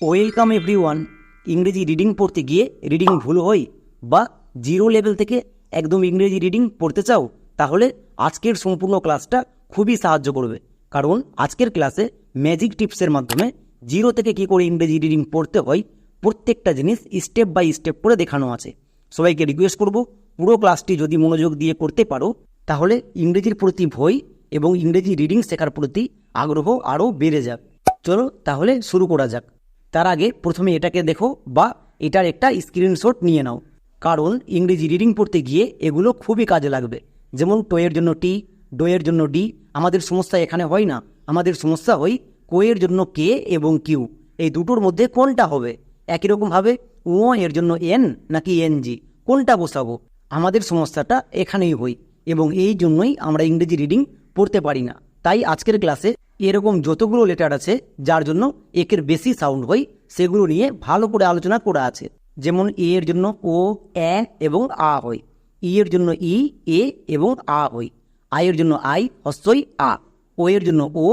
Welcome everyone. ইংরেজি reading পড়তে গিয়ে রিডিং ভুল হয় বা জিরো লেভেল থেকে একদম ইংরেজি রিডিং পড়তে চাও, তাহলে আজকের সম্পূর্ণ ক্লাসটা খুবই সাহায্য করবে। কারণ আজকের ক্লাসে ম্যাজিক টিপসের মাধ্যমে জিরো থেকে কী করে ইংরেজি রিডিং পড়তে হয়, প্রত্যেকটা জিনিস স্টেপ বাই স্টেপ করে দেখানো আছে। সবাইকে রিকোয়েস্ট করব, পুরো ক্লাসটি যদি মনোযোগ দিয়ে করতে পারো, তাহলে ইংরেজির প্রতি ভয় এবং ইংরেজি রিডিং শেখার প্রতি আগ্রহ আরও বেড়ে যাবে চলো তাহলে শুরু করা যাক। তার আগে প্রথমে এটাকে দেখো বা এটার একটা স্ক্রিনশট নিয়ে নাও। কারণ ইংরেজি রিডিং পড়তে গিয়ে এগুলো খুবই কাজে লাগবে। যেমন টোয়ের জন্য টি ডোয়ের জন্য ডি আমাদের সমস্যা এখানে হয় না। আমাদের সমস্যা হয় কোয়ের জন্য কে এবং কিউ। এই দুটোর মধ্যে কোনটা হবে? একই রকমভাবে ও এর জন্য এন নাকি এনজি কোনটা বসাবো? আমাদের সমস্যাটা এখানেই হই এবং এই জন্যই আমরা ইংরেজি রিডিং পড়তে পারি না। তাই আজকের ক্লাসে এরকম যতগুলো লেটার আছে, যার জন্য একের বেশি সাউন্ড হয়, সেগুলো নিয়ে ভালো করে আলোচনা করা আছে। যেমন এ এর জন্য ও, এ এবং আ হয়। ই এর জন্য ই, এ এবং আ হয়। আই এর জন্য আই হস্যই আ। ও এর জন্য ও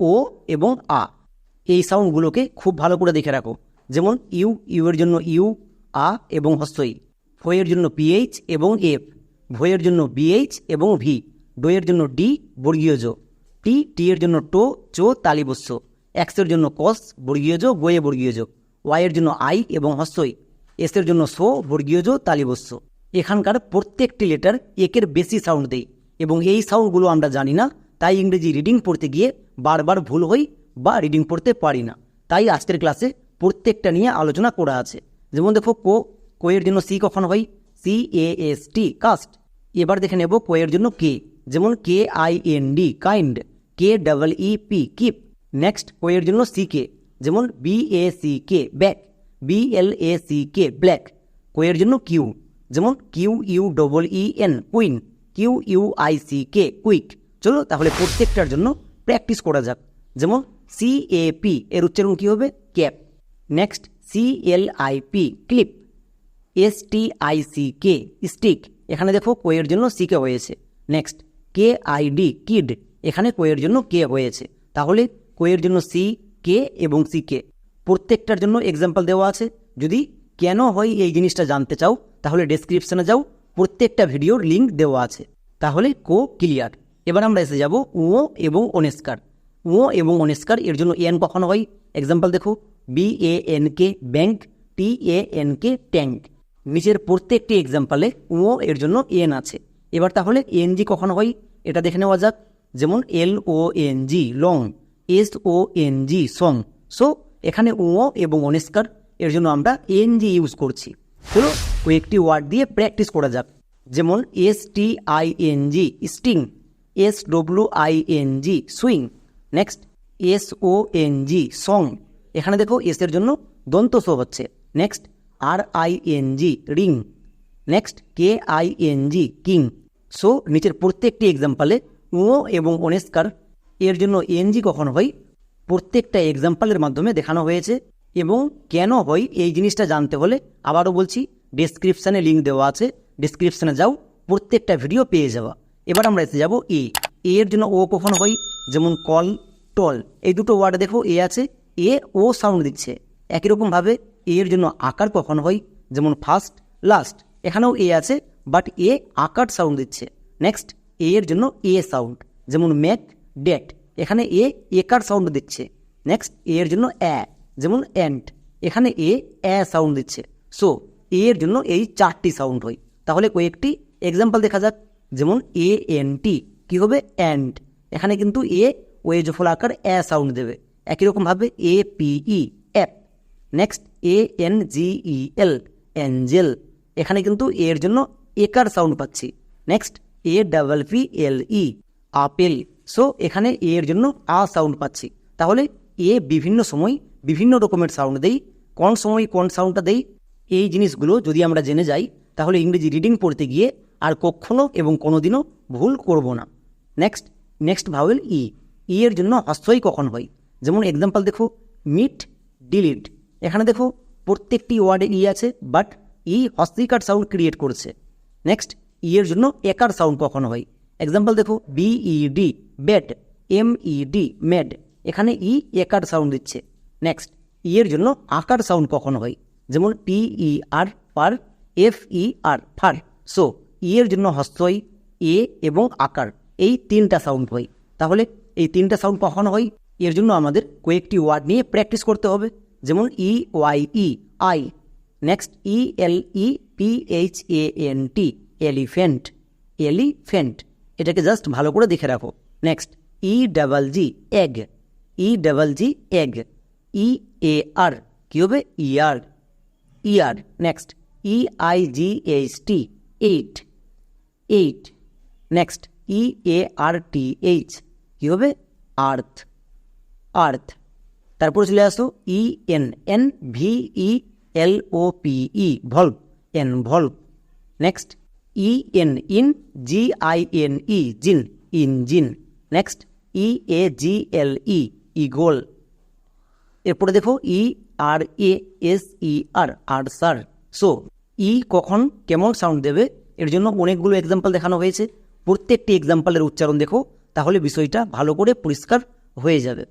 ও এবং আ। এই সাউন্ডগুলোকে খুব ভালো করে দেখে রাখো। যেমন ইউ ইউ এর জন্য ইউ, আ এবং হস্যই ফয়ের জন্য পিএইচ এবং এফ। ভয়ের জন্য বিএইচ এবং ভি। ডোয়ের জন্য ডি, বর্গীয় টি টি এর জন্য টো, চো তালিবস্য এক্সের জন্য কস, বর্গীয় জো গোয়ে বর্গীয় জো ওয়াইয়ের জন্য আই এবং হস্যই এসের জন্য সো, বর্গীয় জো তালিবস্য এখানকার প্রত্যেকটি লেটার একের বেশি সাউন্ড দেয় এবং এই সাউন্ডগুলো আমরা জানি না, তাই ইংরেজি রিডিং পড়তে গিয়ে বারবার ভুল হই বা রিডিং পড়তে পারি না। তাই আজকের ক্লাসে প্রত্যেকটা নিয়ে আলোচনা করা আছে। যেমন দেখো কো কোয়ের জন্য সি কখন হয়? C A S T cast এবার দেখে নেব কোয়ের জন্য কে যেমন K I N D kind K double E P keep next কোয়ের জন্য সি কে যেমন B A C K back B L A C K black কোয়ের জন্য কিউ যেমন Q U double E N queen Q U I C K quick চলো তাহলে প্রত্যেকটার জন্য practice করা যাক, যেমন সি এ পি এর উচ্চারণ কী হবে? Cap next C L I P clip S T I C K stick এখানে দেখো কোয়ের জন্য সিকে হয়েছে নেক্সট কে আইডি কিড। এখানে কোয়ের জন্য কে হয়েছে তাহলে কোয়ের জন্য সি, কে এবং সি কে। প্রত্যেকটার জন্য এক্সাম্পল দেওয়া আছে। যদি কেন হয় এই জিনিসটা জানতে চাও, তাহলে ডেসক্রিপশনে যাও। প্রত্যেকটা ভিডিওর লিঙ্ক দেওয়া আছে। তাহলে কো ক্লিয়ার। এবার আমরা এসে যাব ও এবং অনেস্কার। ও এবং অনেস্কার এর জন্য এন কখনো হয়? এক্সাম্পল দেখো। B A N K bank T A N K tank নিচের প্রত্যেকটি এক্সাম্পলে ও এর জন্য এন আছে। এবার তাহলে এন জি কখনো হয়? এটা দেখে নেওয়া যাক। যেমন L O N G long S O N G song so এখানে ও এবং অনেস্কার এর জন্য আমরা এন জি ইউজ করছি। চলো কয়েকটি ওয়ার্ড দিয়ে প্র্যাকটিস করা যাক। যেমন S T I N G sting S W I N G swing next S O N G song এখানে দেখো এস এর জন্য দন্ত সো হচ্ছে। Next R I N G ring next K I N G king so নিচের প্রত্যেকটি এক্সাম্পলে ও এবং অনেস্কার এর জন্য এনজি কখন হয়? প্রত্যেকটা এক্সাম্পলের মাধ্যমে দেখানো হয়েছে এবং কেন হয় এই জিনিসটা জানতে হলে আবারও বলছি ডেসক্রিপশানে লিঙ্ক দেওয়া আছে। ডেসক্রিপশানে যাও, প্রত্যেকটা ভিডিও পেয়ে যাওয়া এবার আমরা এসে যাব এ এর জন্য ও কখন হয়? যেমন কল টল এই দুটো ওয়ার্ড দেখো এ আছে এ ও সাউন্ড দিচ্ছে। একই রকমভাবে এর জন্য আকার কখন হয়? যেমন ফার্স্ট লাস্ট এখানেও এ আছে বাট এ আকার সাউন্ড দিচ্ছে। নেক্সট এ এর জন্য এ সাউন্ড যেমন ম্যাক ডেট এখানে এ একার সাউন্ড দিচ্ছে। নেক্সট এ এর জন্য অ্যা যেমন অ্যান্ট এখানে এ অ্যা সাউন্ড দিচ্ছে। সো এ এর জন্য এই চারটি সাউন্ড হয়। তাহলে কয়েকটি এক্সাম্পল দেখা যাক। যেমন এ এন টি কী হবে? অ্যান্ড এখানে কিন্তু এ ওয়ে জফল আকার অ্যা সাউন্ড দেবে। একই রকমভাবে A P app next A N G E L angel এখানে কিন্তু এর জন্য একার সাউন্ড পাচ্ছি। Next A double P L E apple. So এখানে এ এর জন্য আ সাউন্ড পাচ্ছি। তাহলে এ বিভিন্ন সময় বিভিন্ন রকমের সাউন্ড দেই। কোন সময় কোন সাউন্ডটা দেই? এই জিনিসগুলো যদি আমরা জেনে যাই, তাহলে ইংরেজি রিডিং পড়তে গিয়ে আর কখনো এবং কোনোদিনও ভুল করব না। Next next vowel E E এর জন্য হস্যই কখন হয়? যেমন এক্সাম্পল দেখো মিট ডিলিট এখানে দেখো, প্রত্যেকটি ওয়ার্ডে ই আছে বাট ই হস্তিকার সাউন্ড ক্রিয়েট করছে। নেক্সট ই এর জন্য একার সাউন্ড কখন হয়। এক্সাম্পল দেখো B E D bed M E D med এখানে ই একার সাউন্ড দিচ্ছে। নেক্সট ই এর জন্য আকার সাউন্ড কখন হয়। যেমন P E R per F E R fer. So E এর জন্য হস্তই এ এবং আকার, এই তিনটা সাউন্ড হয়। তাহলে এই তিনটা সাউন্ড কখন হয়? এর জন্য আমাদের কয়েকটি ওয়ার্ড নিয়ে প্র্যাকটিস করতে হবে। যেমন E Y E eye next E L E P H A N T elephant elephant এটাকে জাস্ট ভালো করে দেখে রাখো। Next E double G egg E double G egg E A R কী হবে? Ear ear next E I G H T eight eight next E A R T H কী হবে? Earth earth তারপর চলে আসো E N N V E L O P E valve N valve next E N in G I N E gin engine next E A G L ই ইগোল এরপরে দেখো ই আর A S E R R sir so ই কখন কেমন sound দেবে? এর জন্য অনেকগুলো example দেখানো হয়েছে। প্রত্যেকটি এক্সাম্পলের উচ্চারণ দেখো, তাহলে বিষয়টা ভালো করে পরিষ্কার হয়ে যাবে।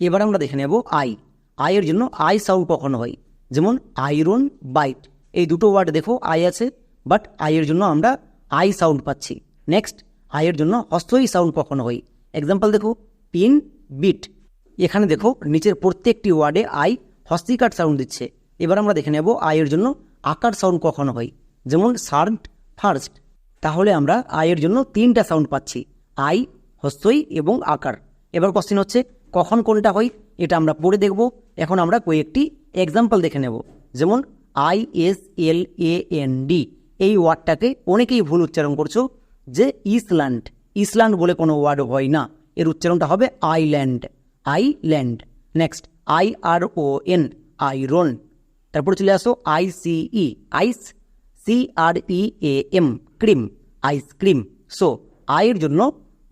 এবার আমরা দেখে নেব আই আয়ের জন্য আই সাউন্ড কখন হয়? যেমন আয়রন বাইট। এই দুটো ওয়ার্ড দেখো আই আছে, বাট আয়ের জন্য আমরা আই সাউন্ড পাচ্ছি। নেক্সট, আয়ের জন্য হস্তই সাউন্ড কখনো হয়। এক্সাম্পল দেখো, পিন, বিট। এখানে দেখো, নিচের প্রত্যেকটি ওয়ার্ডে আই হস্তিকার সাউন্ড দিচ্ছে। এবার আমরা দেখে নেব আয়ের জন্য আকার সাউন্ড কখন হয়। যেমন সার্ট ফার্স্ট। তাহলে আমরা আয়ের জন্য তিনটা সাউন্ড পাচ্ছি, আই, হস্তই এবং আকার। এবার কোশ্চেন হচ্ছে, কখন কোনটা হয়? এটা আমরা পড়ে দেখব। এখন আমরা কয়েকটি এক্সাম্পল দেখে নেব। যেমন I S L A N D এই ওয়ার্ডটাকে অনেকেই ভুল উচ্চারণ করছ, যে ইসল্যান্ড। ইসল্যান্ড বলে কোনো ওয়ার্ড হয় না। এর উচ্চারণটা হবে island. Island. Next, I R O N, iron. তারপর চলে আসো, I C E. Ice, C R E A M, cream, ice cream. So আয়ের জন্য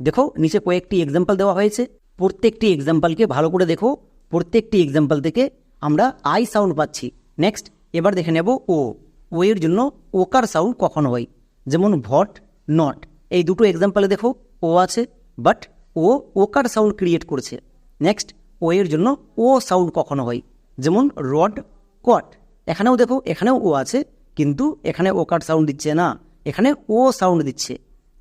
দেখো, নিচে কয়েকটি এক্সাম্পল দেওয়া হয়েছে। প্রত্যেকটি এক্সাম্পলকে ভালো করে দেখো। প্রত্যেকটি এক্সাম্পল থেকে আমরা আই সাউন্ড পাচ্ছি। নেক্সট এবার দেখে নেব ও ও এর জন্য ওকার সাউন্ড কখন হয়? যেমন ভট, নট। এই দুটো এক্সাম্পলে দেখো ও আছে বাট ও ওকার সাউন্ড ক্রিয়েট করছে। নেক্সট ও এর জন্য ও সাউন্ড কখনো হয়? যেমন রড কট এখানেও দেখো, এখানেও ও আছে, কিন্তু এখানে ওকার সাউন্ড দিচ্ছে না। এখানে ও সাউন্ড দিচ্ছে।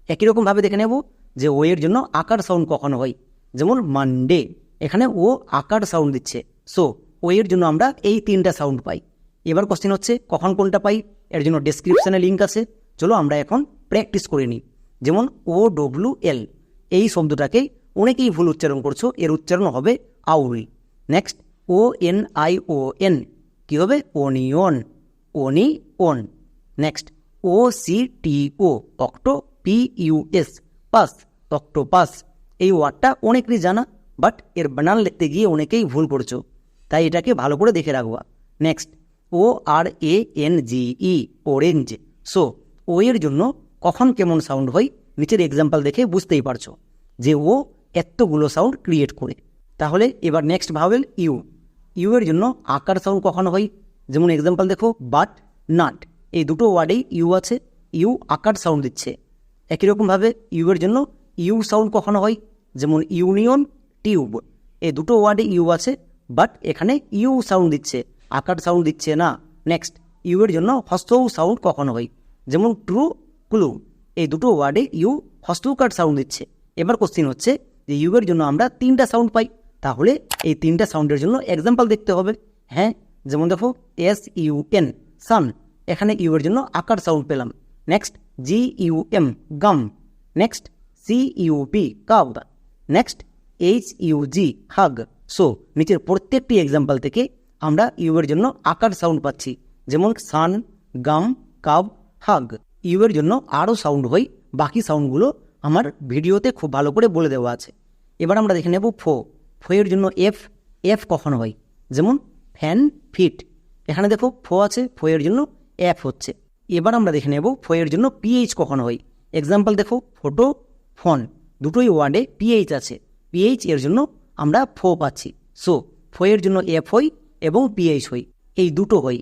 একই রকমভাবে দেখে নেব যে ও এর জন্য আকার সাউন্ড কখনো হয়? যেমন মানডে এখানে ও আকার সাউন্ড দিচ্ছে। সো ও এর জন্য আমরা এই তিনটা সাউন্ড পাই। এবার কোশ্চেন হচ্ছে, কখন কোনটা পাই? এর জন্য ডেসক্রিপশানে লিঙ্ক আছে। চলো আমরা এখন প্র্যাকটিস করে নিই। যেমন ও ডব্লু এল এই শব্দটাকে অনেকেই ভুল উচ্চারণ করছ, এর উচ্চারণ হবে owl next O N I O N কী হবে? ওনিয়ন ওনি on next O C T O octo P U S pus octopus এই ওয়ার্ডটা অনেকেরই জানা বাট এর বানান লিখতে গিয়ে অনেকেই ভুল করছ। তাই এটাকে ভালো করে দেখে রাখবা। Next O R A N G E orange so O এর জন্য কখন কেমন সাউন্ড হয়, নিচের এক্সাম্পল দেখে বুঝতেই পারছ যে ও এতগুলো সাউন্ড ক্রিয়েট করে। তাহলে এবার নেক্সট ভাবেল ইউ ইউ এর জন্য আকার সাউন্ড কখনো হয়? যেমন এক্সাম্পল দেখো বাট নাট এই দুটো ওয়ার্ডেই ইউ আছে ইউ আকার সাউন্ড দিচ্ছে। একই রকমভাবে ইউ এর জন্য ইউ সাউন্ড কখনো হয়? যেমন ইউনিয়ন, টিউব। এই দুটো ওয়ার্ডে ইউ আছে, বাট এখানে ইউ সাউন্ড দিচ্ছে। আকার সাউন্ড দিচ্ছে না। নেক্সট ইউ এর জন্য হস্তৌ সাউন্ড কখনো হয়? যেমন ট্রু, ক্লু। এই দুটো ওয়ার্ডে ইউ হস্তকার সাউন্ড দিচ্ছে। এবার কোশ্চিন হচ্ছে যে ইউ এর জন্য আমরা তিনটা সাউন্ড পাই। তাহলে এই তিনটা সাউন্ডের জন্য এক্সাম্পল দেখতে হবে। হ্যাঁ যেমন দেখো এস ইউ এন সান এখানে ইউ এর জন্য আকার সাউন্ড পেলাম। Next G U M gum next C U P cup next H U G hug so নিচের প্রত্যেকটি এক্সাম্পল থেকে আমরা ইউ এর জন্য আকার সাউন্ড পাচ্ছি। যেমন সান গাম কাব হাগ ইউ এর জন্য আরও সাউন্ড হয়। বাকি সাউন্ডগুলো আমার ভিডিওতে খুব ভালো করে বলে দেওয়া আছে। এবার আমরা দেখে নেব ফো। ফো এর জন্য এফ এফ কখন হয়? যেমন ফ্যান ফিট এখানে দেখো ফো আছে, ফো এর জন্য এফ হচ্ছে। এবার আমরা দেখে নেব ফো এর জন্য পিএইচ কখনো হয়? এক্সাম্পল দেখো ফটো ফোন। দুটোই ওয়ার্ডে পিএইচ আছে। পিএইচ এর জন্য আমরা ফো পাচ্ছি। সো, ফো এর জন্য এফ হই এবং পিএইচ হই। এই দুটো হই।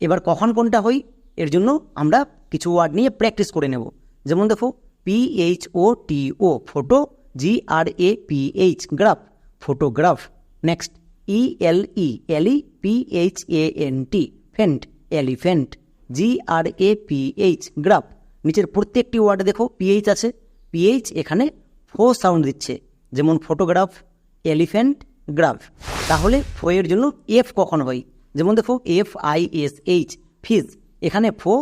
এবার কখন কোনটা হই, এর জন্য আমরা কিছু ওয়ার্ড নিয়ে প্র্যাকটিস করে নেব। যেমন দেখো P H O T O photo G R A P H graph, photograph. Next E L E L E P H A N T phant, elephant G R A P H graph. নিচের প্রত্যেকটি ওয়ার্ডে দেখো pH আছে। PH এখানে ফো sound দিচ্ছে, যেমন photograph elephant graph তাহলে ফো এর জন্য এফ কখন হয়? যেমন দেখো F I S H fish এখানে ফো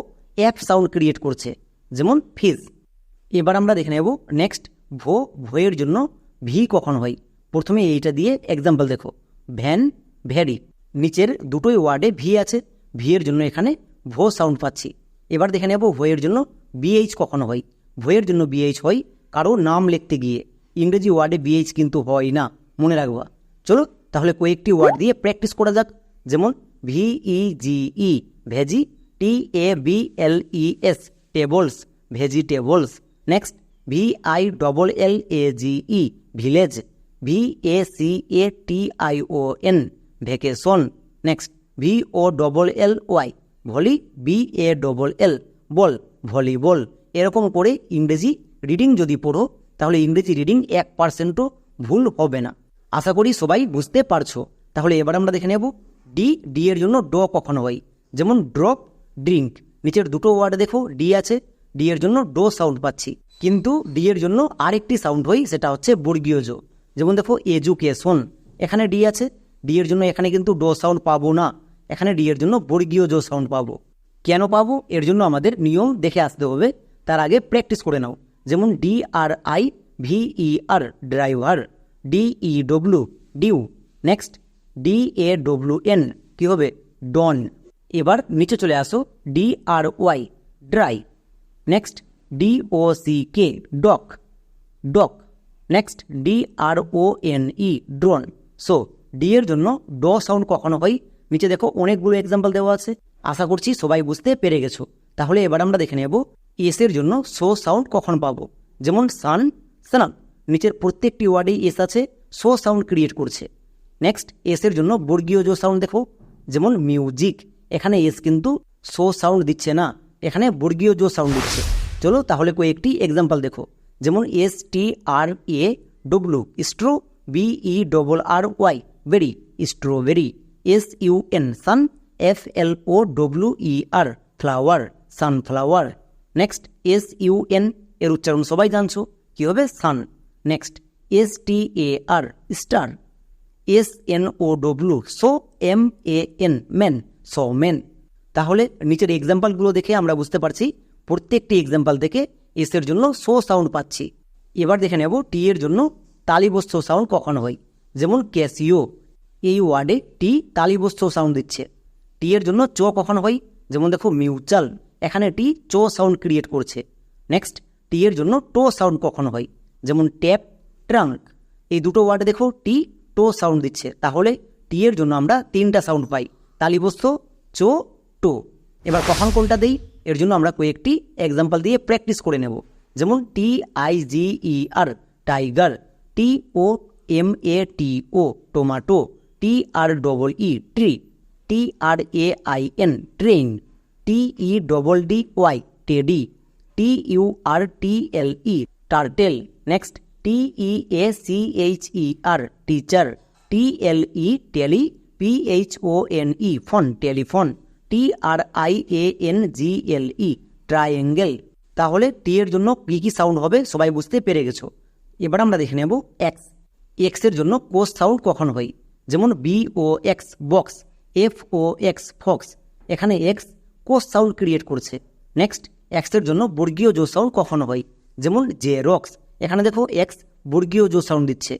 এফ সাউন্ড ক্রিয়েট করছে, যেমন ফিজ এবার আমরা দেখে নেব নেক্সট ভো ভোয়ের জন্য ভি কখন হয়? প্রথমে এইটা দিয়ে এক্সাম্পল দেখো, ভ্যান, ভ্যারি। নিচের দুটোই ওয়ার্ডে ভি আছে ভি এর জন্য এখানে ভো সাউন্ড পাচ্ছি। এবার দেখে নেব ভোয়ের জন্য বিএইচ কখনো হয়? ভোয়ের জন্য বিএইচ হয়, কারও নাম লিখতে গিয়ে। ইংরেজি ওয়ার্ডে বিএইচ কিন্তু হয় না, মনে রাখবা। চলো, তাহলে কয়েকটি ওয়ার্ড দিয়ে প্র্যাকটিস করা যাক। যেমন V E G E vege T A B L E S tables, vegetables. Next V I double L A G E village V A C A T I O N vacation next V O double L Y volley B A double L ball, volleyball. এরকম করে ইংরেজি reading যদি পড়ো, তাহলে ইংরেজি reading এক পার্সেন্টও ভুল হবে না। আশা করি সবাই বুঝতে পারছ। তাহলে এবার আমরা দেখে নেব ডি ডি এর জন্য ড কখনো হয়? যেমন ড্রপ ড্রিঙ্ক নিচের দুটো ওয়ার্ড দেখো ডি আছে ডি এর জন্য ডো সাউন্ড পাচ্ছি। কিন্তু ডি এর জন্য আরেকটি সাউন্ড হয়, সেটা হচ্ছে বর্গীয় জো যেমন দেখো এজুকেশন এখানে ডি আছে ডি এর জন্য এখানে কিন্তু ডো সাউন্ড পাবো না। এখানে ডি এর জন্য বর্গীয় জো সাউন্ড পাবো। কেন পাবো? এর জন্য আমাদের নিয়ম দেখে আসতে হবে। তার আগে প্র্যাকটিস করে নাও। যেমন D R I V E R driver D E W dew next D A W N কী হবে? ডন এবার নিচে চলে আসো D R Y dry next D O C K dock dock next D R O N E drone so D এর জন্য ড sound কখনো হয়? নিচে দেখো অনেকগুলো এক্সাম্পল দেওয়া আছে। আশা করছি সবাই বুঝতে পেরে গেছো। তাহলে এবার আমরা দেখে নেব এস এর জন্য সো সাউন্ড কখন পাবো? যেমন সান সানাম নিচের প্রত্যেকটি ওয়ার্ডেই এস আছে সো সাউন্ড ক্রিয়েট করছে। নেক্সট এস এর জন্য বর্গীয় জো সাউন্ড দেখো, যেমন মিউজিক এখানে এস কিন্তু সো সাউন্ড দিচ্ছে না, এখানে বর্গীয় জো সাউন্ড দিচ্ছে। চলো তাহলে কয়েকটি এক্সাম্পল দেখো। যেমন S T R A W straw B E double R Y berry strawberry S U N sun F L O W E R flower sunflower next S U N এর উচ্চারণ সবাই জানছো। কী হবে? Sun next S T A R star S N O W snow M A N man snowman তাহলে নিচের এক্সাম্পলগুলো দেখে আমরা বুঝতে পারছি। প্রত্যেকটি এক্সাম্পল থেকে এস এর জন্য সো সাউন্ড পাচ্ছি। এবার দেখে নেব টি এর জন্য তালিবস্ত সাউন্ড কখন হয়। যেমন ক্যাসিও এই ওয়ার্ডে টি তালিবস্ত সাউন্ড দিচ্ছে। টি এর জন্য চো কখন হয়? যেমন দেখো মিউচাল এখানে টি চো সাউন্ড ক্রিয়েট করছে। নেক্সট, টি এর জন্য টো সাউন্ড কখন হয়। যেমন ট্যাপ, ট্রাঙ্ক। এই দুটো ওয়ার্ডে দেখো, টি, টো সাউন্ড দিচ্ছে। তাহলে টি এর জন্য আমরা তিনটা সাউন্ড পাই। তালিবস্ত, চো, টো। এবার কখন কোনটা দেই? এর জন্য আমরা কয়েকটি এক্সাম্পল দিয়ে প্র্যাকটিস করে নেব। যেমন T I G E R tiger T O M A T O tomato T R double E tree T R A I N train T E double D Y teddy T U R T L E turtle next T E A C H E R teacher T L E tele P H O N E phone telephone T R I A N G L E triangle তাহলে T এর জন্য কী কী sound হবে সবাই বুঝতে পেরে গেছো। এবার আমরা দেখে নেব এক্স এক্সের জন্য কোস সাউন্ড কখন হয়? যেমন B O X box F O X fox এখানে এক্স কোস সাউন্ড ক্রিয়েট করছে। নেক্সট এক্সের জন্য বর্গীয় জো সাউন্ড কখনো হয়। যেমন জে রক্স এখানে দেখো এক্স বর্গীয় জো সাউন্ড দিচ্ছে।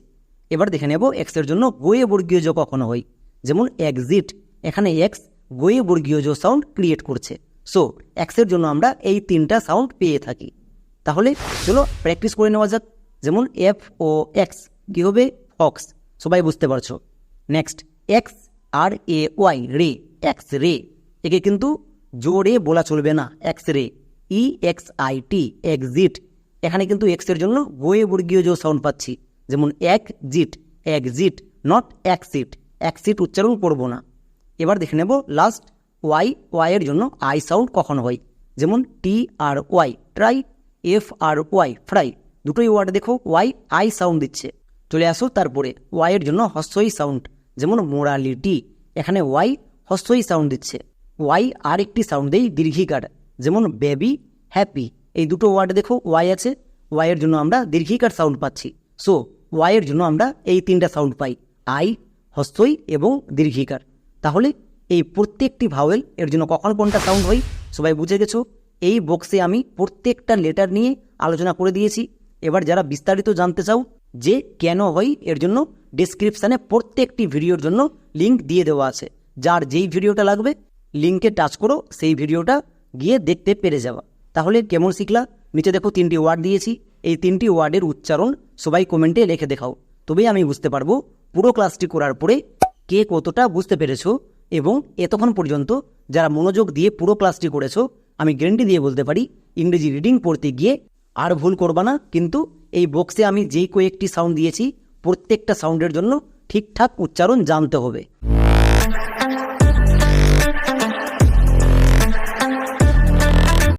এবার দেখে নেব এক্সের জন্য গোয়ে বর্গীয় জো কখনো হয়। যেমন এক্সিট এখানে এক্স গোয়ে বর্গীয় জো সাউন্ড ক্রিয়েট করছে। সো এক্সের জন্য আমরা এই তিনটা সাউন্ড পেয়ে থাকি। তাহলে চলো প্র্যাকটিস করে নেওয়া যাক। যেমন এফ ও এক্স কী হবে? ফক্স সবাই বুঝতে পারছ। Next X R A Y ray X ray. একে কিন্তু জোরে বলা চলবে না। X ray E X I T exit এখানে কিন্তু এক্সের জন্য গোয়ে বর্গীয় জো সাউন্ড পাচ্ছি, যেমন এক জিট এক্সিট নট অ্যাক্সিট অ্যাক্সিট উচ্চারণ করব না। এবার দেখে নেব লাস্ট ওয়াই ওয়াইয়ের জন্য আই সাউন্ড কখন হয়। যেমন T R Y try F R Y fry দুটোই ওয়ার্ড দেখো ওয়াই আই সাউন্ড দিচ্ছে। চলে আসো তারপরে ওয়াইয়ের জন্য হস্যই সাউন্ড যেমন মোরালিটি এখানে ওয়াই হস্যই সাউন্ড দিচ্ছে। ওয়াই আর একটি সাউন্ড দেই দীর্ঘিকার যেমন বেবি হ্যাপি এই দুটো ওয়ার্ড দেখো ওয়াই আছে। ওয়াইয়ের জন্য আমরা দীর্ঘিকার সাউন্ড পাচ্ছি। সো ওয়াইয়ের জন্য আমরা এই তিনটা সাউন্ড পাই। আই হস্তই এবং দীর্ঘিকার তাহলে এই প্রত্যেকটি ভাওয়েল এর জন্য কখন কোনটা সাউন্ড হয়, সবাই বুঝে গেছো? এই বক্সে আমি প্রত্যেকটা লেটার নিয়ে আলোচনা করে দিয়েছি। এবার যারা বিস্তারিত জানতে চাও, যে কেন হয়, এর জন্য ডিসক্রিপশানে প্রত্যেকটি ভিডিওর জন্য লিংক দিয়ে দেওয়া আছে। যার যেই ভিডিওটা লাগবে লিঙ্কে টাচ করো, সেই ভিডিওটা গিয়ে দেখতে পেরে যাওয়া তাহলে কেমন শিখলা? নিচে দেখো তিনটি ওয়ার্ড দিয়েছি। এই তিনটি ওয়ার্ডের উচ্চারণ সবাই কমেন্টে লিখে দেখাও। তবেই আমি বুঝতে পারব পুরো ক্লাসটি করার পরে কে কতটা বুঝতে পেরেছ এবং এতক্ষণ পর্যন্ত যারা মনোযোগ দিয়ে পুরো ক্লাসটি করেছ, আমি গ্যারেন্টি দিয়ে বলতে পারি, ইংরেজি রিডিং পড়তে গিয়ে আর ভুল করবা না। কিন্তু এই বক্সে আমি যেই কয়েকটি সাউন্ড দিয়েছি, প্রত্যেকটা সাউন্ডের জন্য ঠিকঠাক উচ্চারণ জানতে হবে।